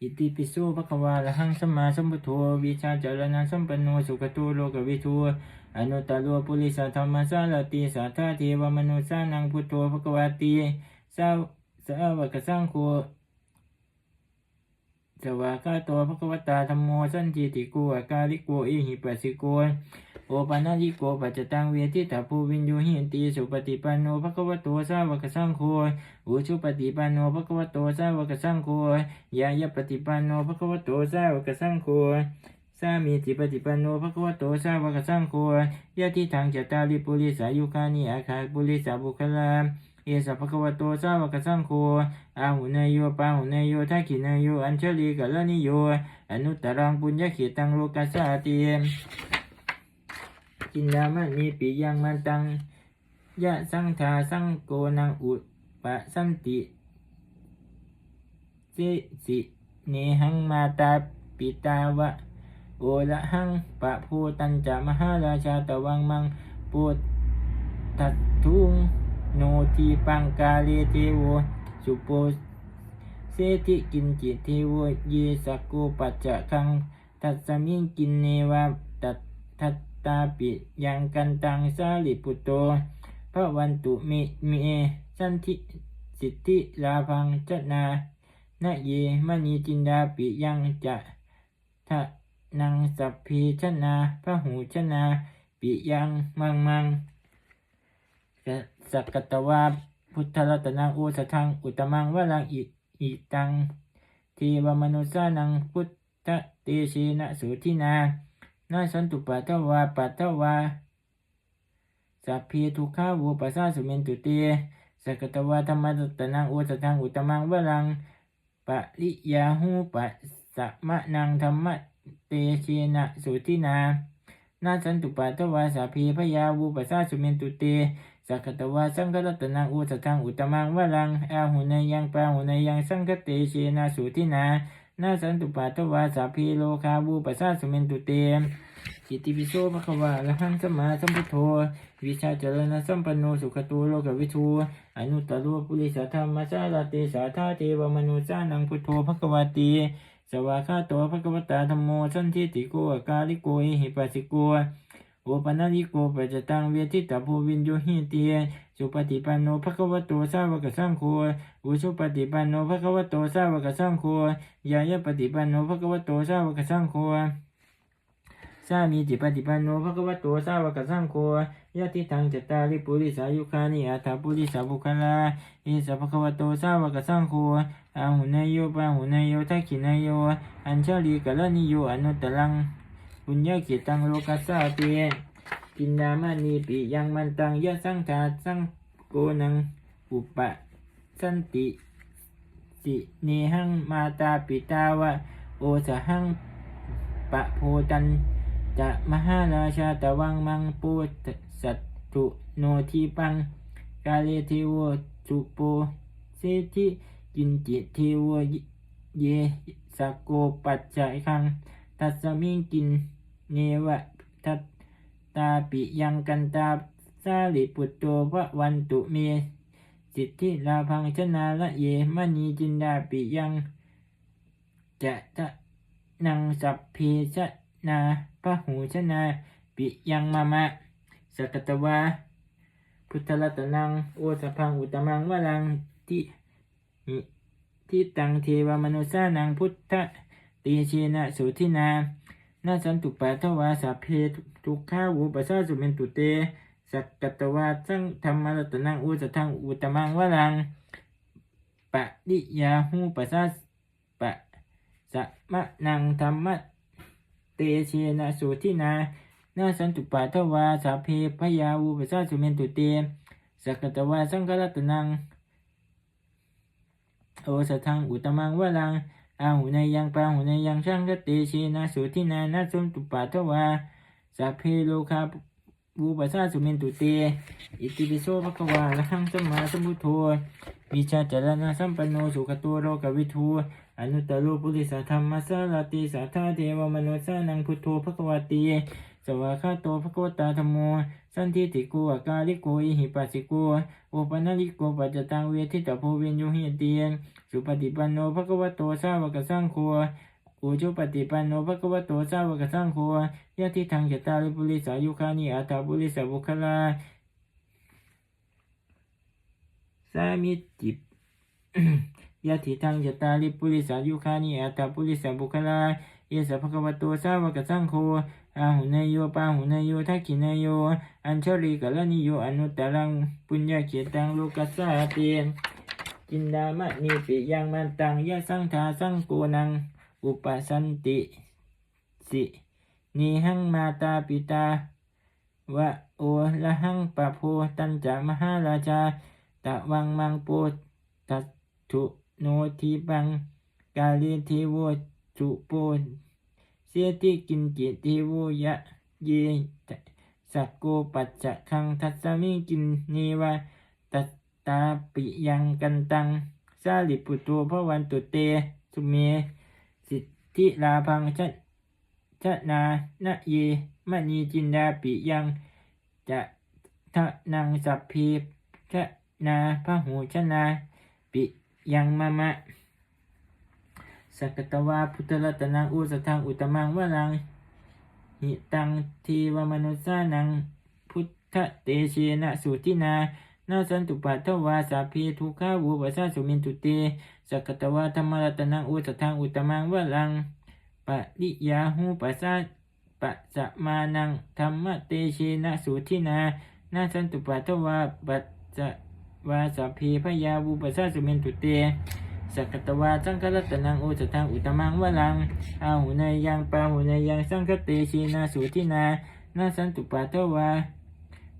อิติปิโสภควาอะระหังสัมมาสัมพุทโธวิชาจารณะสัมปันโนสุขโตโลกวิทูอนุตตรโลปุริสธรรมสารติสัทธาเทวมนุสานังพุทโธภควาติสาวสาวกสังโฆสวากาโตภควตาธรรมโมสันจิติโกอากาลิโกอิหิปัสสิโก โอปานาลิโกปัจจตังเวทิตาภูวินโยหินตีสุปฏิปันโนภะควโตสาวกสังโฆอุชุปฏิปันโนภะควโตสาวกสังโฆยายะปฏิปันโนภะควโตสาวกสังโฆสามีติปฏิปันโนภะควโตสาวกสังโฆยะทิทางจตาริปุริสายุคานิอาคาปุริสาบุคลาเอสภะควโตสาวกสังโฆอาหุเนยโยปาหุเนยโยทักขิเนยโยอัญเชลีกัลนิโยอนุตตรังปุญญขิตังโลกัสสาติ จินดามณีปิยังมันตังยะสังทาสังโกนังอุปะสันติสิสิเนหังมาตาปิตาวะ โอละหังปะภูตันจะมหาราชาตวังมังปุตตัตทุงโนทีปังกาเลเทโวสุโปเสติกินจิเทโวเยสกโกปัจจะคังทัสสมิงกินเนวาตัตทัต ตาปิยังกันตังสาลิปุโตพระวันตุมเมสันทิสิทธิลาพังจนานะเยมณีจินดาปิยังจะทะนังสัพพีชนาพระหูชนาปิยังมังมังสักกตวาพุทธรัตนังโอสทังอุตมังวลังอิอิตังเทวมนุสานังพุทธเตเชนะสุทินา นาสันตุปัตถวาปัตวาสัพเพทุกขาวุปัสสาสุเมนตุเตสกตวาธรรมรัตนังโอสทังอุตมังวลังปะริยาหูปัสะมะนังธรรมเตเชนะสุทินานาสันตุปัตถวาสัพเพพยาวุปัสสาสุเมนตุเตสักตวาสังฆรัตนังอุสทังอุตมังวลังอาหุนยังปาหุนยังสังคเตเชนะสุทินา นาสันตุปัตวาสัพพิโลคาบูปัสสาสุเมนตุเตมจิติวิโสภควาละหังสมาสัมพุทโธ วิชาเจริญสัมปันโนสุขโตโลกวิทูอนุตตรโลปุริสธรรมสารติสาธาเทวมนุสานังพุทโธภควาติสวากขาโตภควตาธรรมโมสันทิติโกกาลิโกอิหิปัสสิโกโอปันญิโกปัจจตังเวทิตาภูวินโยหิเตีย สุปฏิปันโนภควโตสาวกสังโฆอุสุปฏิปันโนภควโตสาวกสังโฆยายปฏิปันโนภควโตสาวกสังโฆสามีจิปฏิปันโนภควโตสาวกสังโฆยะติทังจตาริปุริสายุคานิอัตถปุริสาบุคลาเอสะภควโตสาวกสังโฆอาหุนายโยปาหุนายโยทักขินายโยอัญชลีกัลลนิโยอนุตตรังปุญญากิตังโลกัสสาเต กินดามานีปิยังมันตังยะสังทาสังโกนังอุปะสันติสิเนหังมาตาปิตาวะโอสหังปะโพตันจะมหาราชาตะวังมังปูสัตตุโนทีปังกาเลเทโวจุโปเสธิกินจิเทโวเยสโกปัจจัยคัง ตัสมิงกินเนวะทัต ตาปิยังกันตาสาลิปุตโตพระวันตุเมสิทธิลาพังชนาละเยมณีจินดาปิยัง จะทะนังสัพเพชนาพระหูชนาปิยังมามะสกตวาพุทธรัตนังโอสพังอุตมังวลังที่ที่ตังเทวมนุสานังพุทธตีเชนะสุทินา นาสันตุปัทวาสัพเพทุกขาวุปัสสาสุเมนตุเต สักกัตวาสังธรรมรัตนังอุสทังอุตมังวลังปะนิยาหูปัสสาปะสะมะนังธรรมะเตเชนะสุทินานาสันตุปัทวาสัพเพพยาวุปัสสาสุเมนตุเต สักกัตวาสังฆรัตนังโอสทังอุตมังวลัง อาหุนยังปาหุนยังช่างกเตเชนาสุทินานาสุนตุปัทวาสัพเพโลคาบูปัสสาสุเมนตุเต อิติปิโสภควาละหังสัมมาสัมพุทโธวิชาจารณะสัมปันโนสุขตัวโลกวิทู อนุตตรโลปุริสธรรมสารติสัทธาเทวมนุสานังพุทโธภควติสวากขาโตภคะวตาธรรมโมสันทิติโกอากาลิโกอิหิปัสสิโกโอปันลิโกปัจจตังเวทิตาโพเวนโยหิเตียนสุปฏิปันโนภะควโตสาวกสังโฆอุจุปฏิปันโนภะควโตสาวกสังโฆยะทิทังเจตาริปุริสายุคานิอัตตาปุริสบุคลาสามิจิ ยะทิทังจตาริปุริสายุคานิอัตตาปุริสบุคลาเยสะภควะโตสาวกสังโฆอาหุเนโยปาหุเนโยทักขิเนโย อัญชลีกัลนิโยอนุตตรังปุญญาเขตังโลกัสสาเตียนจินดามะนีปิยังมันตังยะสังทาสังโกนัง อุปสันติสินีหังมาตาปิตาวะโอละหังปะโพตันจามหาราชาตะวังมังโปตัสถุ โนทีบัง กาลีทีโวจุโปเสียติกินจิทีโวยะเยสักโกปัจจคังทัสมิกินนีวาตัตตาปิยังกันตังสาลิปุตโตพระวันตุเต สุเม สิทธิลาพังชะชะนานะเยมณีจินดาปิยังจะทะนังสัพพีชะนาพระหูชนา ปิ ยังมะมะสักตวาพุทธรัตนังอุสทังอุตมังวรังหิตังทีวมนุสานังพุทธเตเชนะสุตินานาสันตุปัตถวาสาพีทุกขาวูปัสสะสุมินตุเตสักตวาธรรมรัตนังอุสทังอุตมังวรังปะริยาหูปัสสะปัสะมานังธรรมเตเชนะสุตินานาสันตุปัตถวาปัสสะ วาสพีพยาวูปัสสะสุมินตุเตสักตวาสังฆรัตนังโอสทังอุตมังวลังอาหุนยยังปาหุนยยังสังคเตชีนาสุทินานาสันตุปัตถวา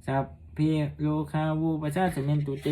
สัพเพโลคาวูปัสสะสเมนตุเต